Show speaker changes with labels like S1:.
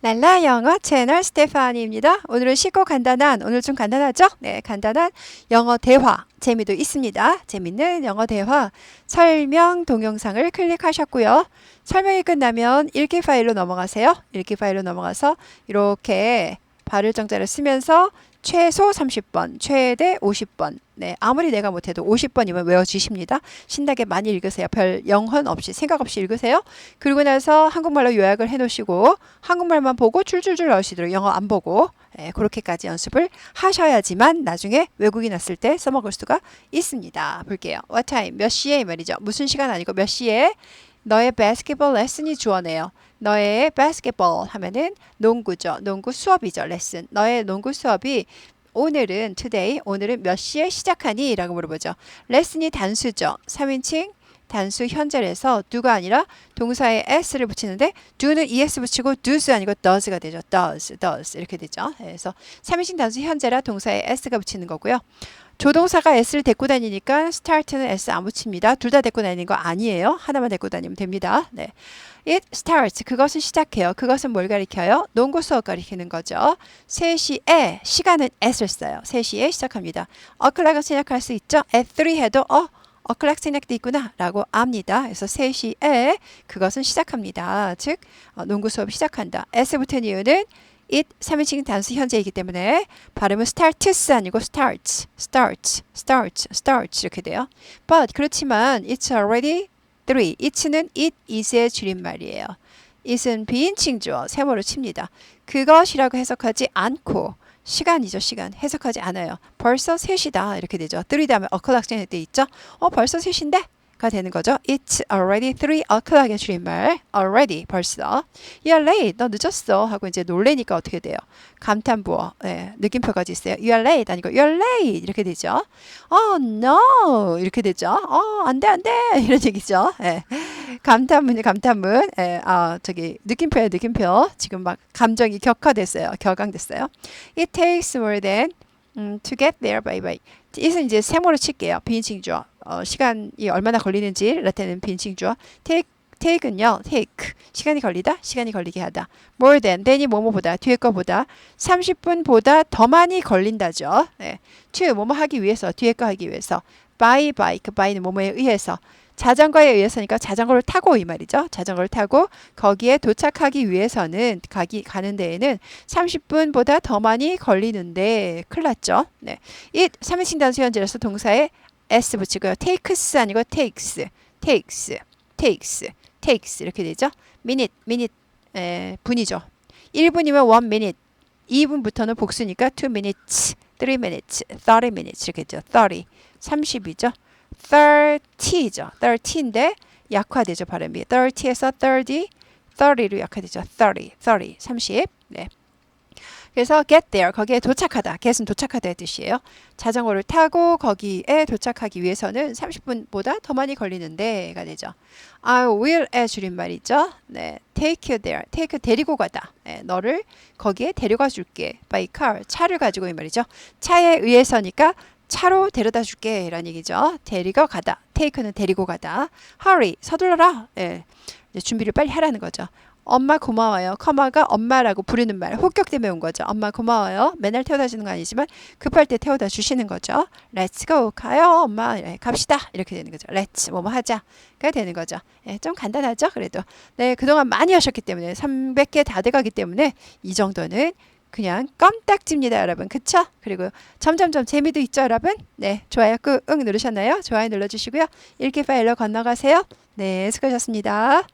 S1: 랄라 영어 채널 스테파니입니다. 오늘은 쉽고 간단한, 오늘 좀 간단하죠? 네, 간단한 영어 대화 재미도 있습니다. 재밌는 영어 대화 설명 동영상을 클릭하셨고요. 설명이 끝나면 읽기 파일로 넘어가세요. 읽기 파일로 넘어가서 이렇게 발을 정자를 쓰면서 최소 30번, 최대 50번. 네, 아무리 내가 못해도 50번이면 외워주십니다. 신나게 많이 읽으세요. 별 영혼 없이, 생각 없이 읽으세요. 그리고 나서 한국말로 요약을 해놓으시고, 한국말만 보고 줄줄줄 넣으시도록 영어 안 보고, 네, 그렇게까지 연습을 하셔야지만 나중에 외국인 왔을 때 써먹을 수가 있습니다. 볼게요. What time? 몇 시에 이 말이죠. 무슨 시간 아니고 몇 시에 너의 basketball 레슨이 주어네요. 너의 basketball 하면은 농구죠. 농구 수업이죠. 레슨. 너의 농구 수업이 오늘은 today 오늘은 몇 시에 시작하니? 라고 물어보죠. 레슨이 단수죠. 3인칭 단수 현재에서 do가 아니라 동사에 s를 붙이는데 do는 es 붙이고 do's 아니고 does가 되죠. does, does 이렇게 되죠. 그래서 3인칭 단수 현재라 동사에 s가 붙이는 거고요. 조동사가 s를 데리고 다니니까 start는 s 안 붙입니다. 둘 다 데리고 다니는 거 아니에요. 하나만 데리고 다니면 됩니다. 네. It starts. 그것은 시작해요. 그것은 뭘 가리켜요? 농구 수업 가리키는 거죠. 3시에 시간은 s를 써요. 3시에 시작합니다. o'clock은 생각할 수 있죠. at 3 해도 어 o'clock 생략돼 있구나 라고 압니다. 그래서 3시에 그것은 시작합니다. 즉 어, 농구 수업 시작한다. s 붙은 이유는 it 3인칭 단수 현재이기 때문에 발음은 starts 아니고 starts, starts, starts, starts 이렇게 돼요. But 그렇지만 it's already 3. it는 it is의 줄임말이에요. it은 비인칭 주어 세모로 칩니다. 그것이라고 해석하지 않고 시간이죠 시간 해석하지 않아요. 벌써 3시다 이렇게 되죠. 3 다음에 o'clock 때 있죠. 어 벌써 3시인데 가 되는 거죠. It's already three o'clock의 줄임말. already 벌써. You're late. 너 늦었어. 하고 이제 놀래니까 어떻게 돼요? 감탄부어. 네, 느낌표까지 있어요. You're late 아니고 You're late 이렇게 되죠. Oh no 이렇게 되죠. 어 안돼 안돼 이런 얘기죠. 네. 감탄문이 감탄문. 네, 아 저기 느낌표에 느낌표. 지금 막 감정이 격화됐어요. 격앙됐어요. It takes more than 음, to get there by by. it은 이제 세모로 칠게요. 비인칭 주어. 어, 시간이 얼마나 걸리는지 라틴은 비인칭 주어. take take은요. take 시간이 걸리다, 시간이 걸리게 하다. more than than이 뭐뭐보다 뒤에 거보다 30분보다 더 많이 걸린다죠. 네. to 뭐뭐 하기 위해서 뒤에 거 하기 위해서 by by 그 by는 뭐뭐에 의해서 자전거에 의해서니까 자전거를 타고 이 말이죠. 자전거를 타고 거기에 도착하기 위해서는 가기 가는 데에는 30분보다 더 많이 걸리는데 큰일 났죠. 네. 이 3인칭 단수 현재라서 동사에 s 붙이고요. takes 아니고 takes. takes. takes. takes 이렇게 되죠. minute minute 에, 분이죠. 1분이면 1 minute. 2분부터는 복수니까 2 minutes, 3 minutes, 30 minutes 이렇게 죠 30. 30이죠. 30죠. 30인데 약화되죠. 발음이. 30에서 30, 30로 약화되죠. 30, 30, 30. 네. 그래서 get there 거기에 도착하다. get은 도착하다의 뜻이에요. 자전거를 타고 거기에 도착하기 위해서는 30분보다 더 많이 걸리는데가 되죠. I will의 줄임말이죠. 네, take you there. take 데리고 가다. 네, 너를 거기에 데려가 줄게. by car 차를 가지고 이 말이죠. 차에 의해서니까 차로 데려다 줄게 라는 얘기죠. 데리고 가다. take는 데리고 가다. hurry 서둘러라. 예. 준비를 빨리 하라는 거죠. 엄마 고마워요. 커마가 엄마라고 부르는 말. 호격 때문에 온 거죠. 엄마 고마워요. 맨날 태워다 주는 거 아니지만 급할 때 태워다 주시는 거죠. Let's go. 가요. 엄마. 네, 갑시다. 이렇게 되는 거죠. Let's 뭐뭐 하자가 되는 거죠. 네, 좀 간단하죠. 그래도. 네, 그동안 많이 하셨기 때문에 300개 다 돼가기 때문에 이 정도는 그냥 껌딱지입니다, 여러분. 그쵸? 그리고 점점점 재미도 있죠, 여러분? 네, 좋아요 꾹응 누르셨나요? 좋아요 눌러주시고요. 읽기 파일로 건너가세요. 네, 수고하셨습니다.